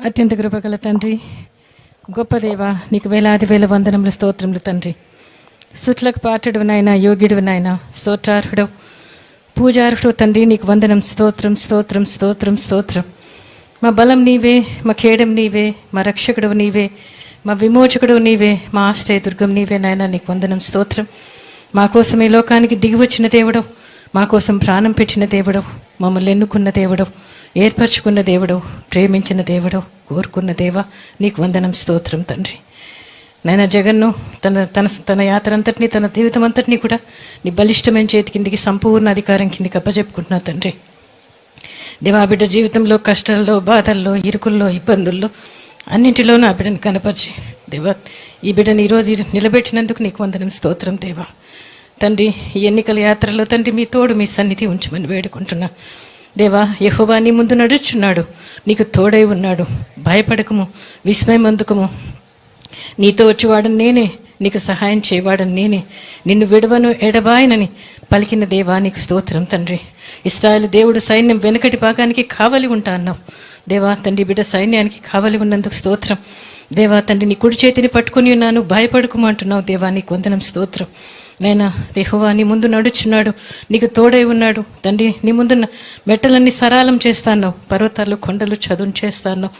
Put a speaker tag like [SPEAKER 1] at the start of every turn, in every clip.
[SPEAKER 1] అత్యంత కృపగల తండ్రి గొప్ప దేవ నీకు వేలాది వేల వందనములు స్తోత్రములు తండ్రి. సుట్లకు పాటడు నాయన యోగ్యుడు నాయన స్తోత్రార్హుడు పూజార్హుడు తండ్రి నీకు వందనం స్తోత్రం స్తోత్రం స్తోత్రం స్తోత్రం. మా బలం నీవే మా ఖేడం నీవే మా రక్షకుడు నీవే మా విమోచకుడు నీవే మా ఆశ్రయ దుర్గం నీవే నాయన నీకు వందనం స్తోత్రం. మా కోసం ఈ లోకానికి దిగి వచ్చిన దేవుడు మా కోసం ప్రాణం పెట్టిన దేవుడు మమ్మల్ని ఎన్నుకున్న దేవుడు ఏర్పరచుకున్న దేవుడు ప్రేమించిన దేవుడు కోరుకున్న దేవ నీకు వందనం స్తోత్రం తండ్రి. నాయన జగన్ను తన తన తన యాత్ర అంతటిని తన జీవితం అంతటినీ కూడా నీ బలిష్టమైన చేతి కిందికి సంపూర్ణ అధికారం కిందికి అప్పచెప్పుకుంటున్నా తండ్రి. దేవా బిడ్డ జీవితంలో కష్టాల్లో బాధల్లో ఇరుకుల్లో ఇబ్బందుల్లో అన్నింటిలోనూ ఆ బిడ్డను కనపరిచి దేవా ఈ బిడ్డను ఈరోజు నిలబెట్టినందుకు నీకు వందనం స్తోత్రం దేవా. తండ్రి ఈ ఎన్నికల యాత్రలో తండ్రి మీ తోడు మీ సన్నిధి ఉంచమని వేడుకుంటున్నా. దేవా యహోవా నీ ముందు నడుచున్నాడు. నీకు తోడై ఉన్నాడు. భయపడకము విస్మయమందుకము. నీతో వచ్చేవాడని నేనే నీకు సహాయం చేయవాడని నేనే. నిన్ను విడవను ఎడబాయనని పలికిన దేవా నీకు స్తోత్రం తండ్రి. ఇస్రాయల్ దేవుడు సైన్యం వెనుకటి భాగానికి కావలి ఉంటా అన్నావు. దేవా తండ్రి బిడ్డ సైన్యానికి కావలి ఉన్నందుకు స్తోత్రం. దేవా తండ్రి నీ కుడి చేతిని పట్టుకుని ఉన్నాను. భయపడుకోమంటున్నావు దేవా నీకు వందనం స్తోత్రం. నేను దేహువా నీ ముందు నడుచున్నాడు నీకు తోడై ఉన్నాడు. తండ్రి నీ ముందున్న మెట్టలన్నీ సరాలం చేస్తాను పర్వతాలు కొండలు చదును చేస్తాను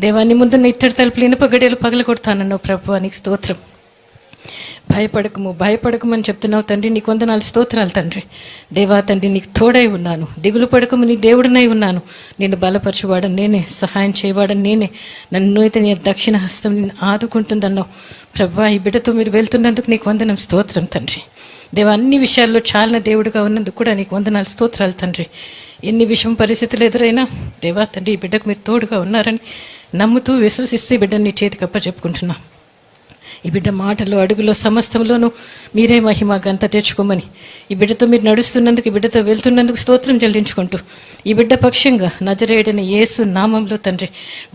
[SPEAKER 1] దేవా నీ ముందున్న ఇత్తడి తలుపులు ఇనుప గడియలు పగలగొడతానన్నావు ప్రభు నీకు స్తోత్రం. భయపడకము భయపడకమని చెప్తున్నావు తండ్రి. నీకు వందనాలు స్తోత్రాలు తండ్రి. దేవా తండ్రి నీకు తోడై ఉన్నాను. దిగులు పడకము నీ దేవుడినై ఉన్నాను. నేను బలపరచువాడని నేనే సహాయం చేయవాడని నేనే. నన్ను అయితే నీ దక్షిణ హస్తం నేను ఆదుకుంటుందన్నావు. ప్రభా ఈ బిడ్డతో మీరు వెళ్తున్నందుకు నీకు వందనం స్తోత్రం తండ్రి. దేవా అన్ని విషయాల్లో చాలిన దేవుడుగా ఉన్నందుకు కూడా నీకు వందనాలు స్తోత్రాలు తండ్రి. ఎన్ని విషయం పరిస్థితులు ఎదురైనా దేవా తండ్రి ఈ బిడ్డకు మీరు తోడుగా ఉన్నారని నమ్ముతూ విశ్వసిస్తూ ఈ బిడ్డని నీ చేతికి అప్ప ఈ బిడ్డ మాటలు అడుగులో సమస్తంలోనూ మీరే మహిమ గంత తెచ్చుకోమని. ఈ బిడ్డతో మీరు నడుస్తున్నందుకు ఈ బిడ్డతో వెళ్తున్నందుకు స్తోత్రం చెల్లించుకుంటూ ఈ బిడ్డ పక్షంగా నజరేయడని యేసు నామంలో తండ్రి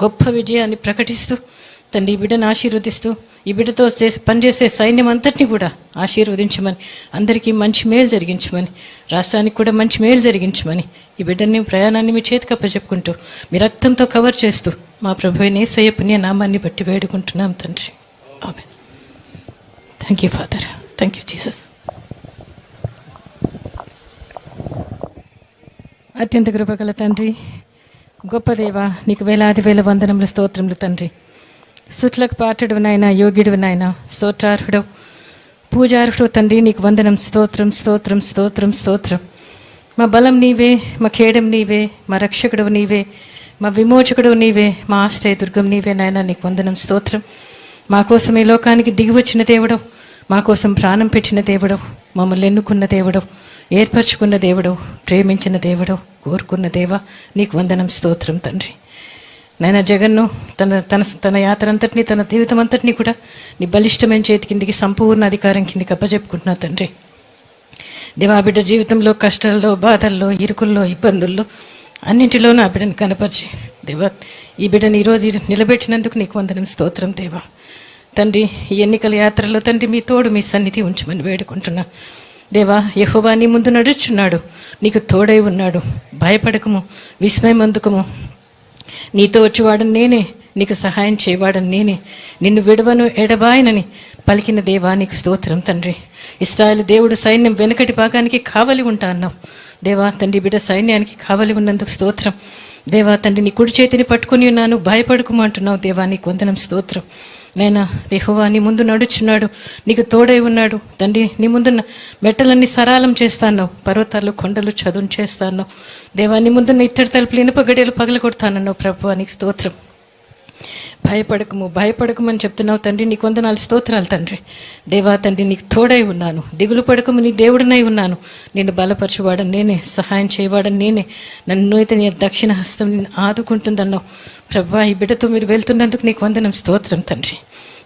[SPEAKER 1] గొప్ప విజయాన్ని ప్రకటిస్తూ తండ్రి ఈ బిడ్డను ఆశీర్వదిస్తూ ఈ బిడ్డతో చేసి పనిచేసే సైన్యం అంతటిని కూడా ఆశీర్వదించమని అందరికీ మంచి మేలు జరిగించమని రాష్ట్రానికి కూడా మంచి మేలు జరిగించమని ఈ బిడ్డని ప్రయాణాన్ని మీ చేతికి అప్పచెప్పుకుంటూ మీ రక్తంతో కవర్ చేస్తూ మా ప్రభు నేసయ్య పుణ్య నామాన్ని బట్టి వేడుకుంటున్నాం తండ్రి. ఆమె thank you father thank you Jesus అత్యంత కృపగల తండ్రి గొప్ప దేవ నీకు వేలాది వేల వందనములు స్తోత్రములు తండ్రి. సుట్లకు పాటడు నాయన యోగ్యుడు నాయన స్తోత్రార్హుడు పూజార్హుడు తండ్రి నీకు వందనం స్తోత్రం స్తోత్రం స్తోత్రం స్తోత్రం. మా బలం నీవే మా ఖేడం నీవే మా రక్షకుడు నీవే మా విమోచకుడు నీవే మా ఆశ్రయ దుర్గం నీవే నాయన నీకు వందనం స్తోత్రం. మా కోసం ఈ లోకానికి దిగి వచ్చిన దేవుడు మా కోసం ప్రాణం పెట్టిన దేవుడు మమ్మల్ని ఎన్నుకున్న దేవుడు ఏర్పరచుకున్న దేవుడు ప్రేమించిన దేవుడు కోరుకున్న దేవ నీకు వందనం స్తోత్రం తండ్రి. నాయన జగన్ను తన తన తన యాత్ర అంతటినీ తన జీవితం అంతటినీ కూడా నీ బలిష్టమైన చేతి కిందికి సంపూర్ణ అధికారం కిందికి అప్పచెప్పుకుంటున్నా తండ్రి. దేవా బిడ్డ జీవితంలో కష్టాల్లో బాధల్లో ఇరుకుల్లో ఇబ్బందుల్లో అన్నింటిలోనూ ఆ బిడ్డను కనపరిచి దేవా. ఈ బిడ్డను ఈరోజు నిలబెట్టినందుకు నీకు వందనం స్తోత్రం దేవా. తండ్రి ఈ ఎన్నికల యాత్రలో తండ్రి మీ తోడు మీ సన్నిధి ఉంచమని వేడుకుంటున్నా. దేవా యహోవా నీ ముందు నడుచున్నాడు. నీకు తోడై ఉన్నాడు. భయపడకము విస్మయం అందుకము. నీతో వచ్చేవాడని నేనే నీకు సహాయం చేయవాడని నేనే. నిన్ను విడవను ఎడబాయనని పలికిన దేవా నీకు స్తోత్రం తండ్రి. ఇస్రాయల్ దేవుడు సైన్యం వెనుకటి భాగానికి కావలి ఉంటా అన్నావు. దేవా తండ్రి బిడ్డ సైన్యానికి కావలి ఉన్నందుకు స్తోత్రం. దేవా తండ్రి నీ కుడి చేతిని పట్టుకుని ఉన్నాను. భయపడుకోమంటున్నావు దేవా నీ వందనం స్తోత్రం. నైనా దేహోవా నీ ముందు నడుచున్నాడు నీకు తోడై ఉన్నాడు. తండ్రి నీ ముందున్న మెట్టలన్నీ సరాలం చేస్తాను. పర్వతాలు కొండలు చదును చేస్తాను. దేవా నీ ముందున్న ఇత్తడి తలుపులు ఇనుప గడియలు పగలగొడతానన్నావు ప్రభు నీకు స్తోత్రం. భయపడకము భయపడకమని చెప్తున్నావు తండ్రి. నీకు వందనాలు స్తోత్రాలు తండ్రి. దేవా తండ్రి నీకు తోడై ఉన్నాను. దిగులు పడకము నీ దేవుడినై ఉన్నాను. నేను బలపరచువాడని నేనే సహాయం చేయవాడని నేనే. నన్ను అయితే నీ దక్షిణ హస్తం నేను ఆదుకుంటుందన్నావు. ప్రభా ఈ బిడ్డతో మీరు వెళ్తున్నందుకు నీకు వందనం స్తోత్రం తండ్రి.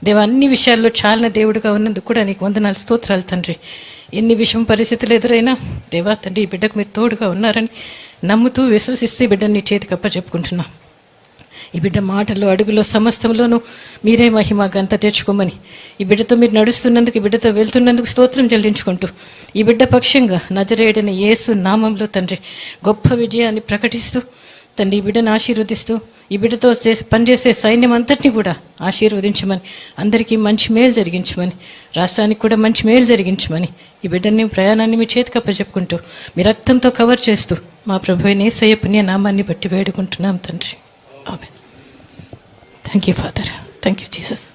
[SPEAKER 1] దేవా అన్ని విషయాల్లో చాలిన దేవుడుగా ఉన్నందుకు కూడా నీకు వందనాలు స్తోత్రాలు తండ్రి. ఎన్ని విషయం పరిస్థితులు ఎదురైనా దేవా తండ్రి ఈ బిడ్డకు మీరు తోడుగా ఉన్నారని నమ్ముతూ విశ్వసిస్తూ ఈ బిడ్డని నీ చేతికి అప్ప చెప్పుకుంటున్నాం ఈ బిడ్డ మాటలు అడుగులో సమస్తంలోనూ మీరే మహిమ గంత తెచ్చుకోమని. ఈ బిడ్డతో మీరు నడుస్తున్నందుకు ఈ బిడ్డతో వెళ్తున్నందుకు స్తోత్రం చెల్లించుకుంటూ ఈ బిడ్డ పక్షంగా నజరేయడిన యేసు నామంలో తండ్రి గొప్ప విజయాన్ని ప్రకటిస్తూ తండ్రి ఈ బిడ్డను ఆశీర్వదిస్తూ ఈ బిడ్డతో చేసి పనిచేసే సైన్యం అంతటిని కూడా ఆశీర్వదించమని అందరికీ మంచి మేలు జరిగించమని రాష్ట్రానికి కూడా మంచి మేలు జరిగించమని ఈ బిడ్డని ప్రయాణాన్ని మీ చేతికి అప్పచెప్పుకుంటూ మీ రక్తంతో కవర్ చేస్తూ మా ప్రభు నేసయ్య పుణ్య నామాన్ని బట్టి వేడుకుంటున్నాం తండ్రి. ఆమె thank you father thank you Jesus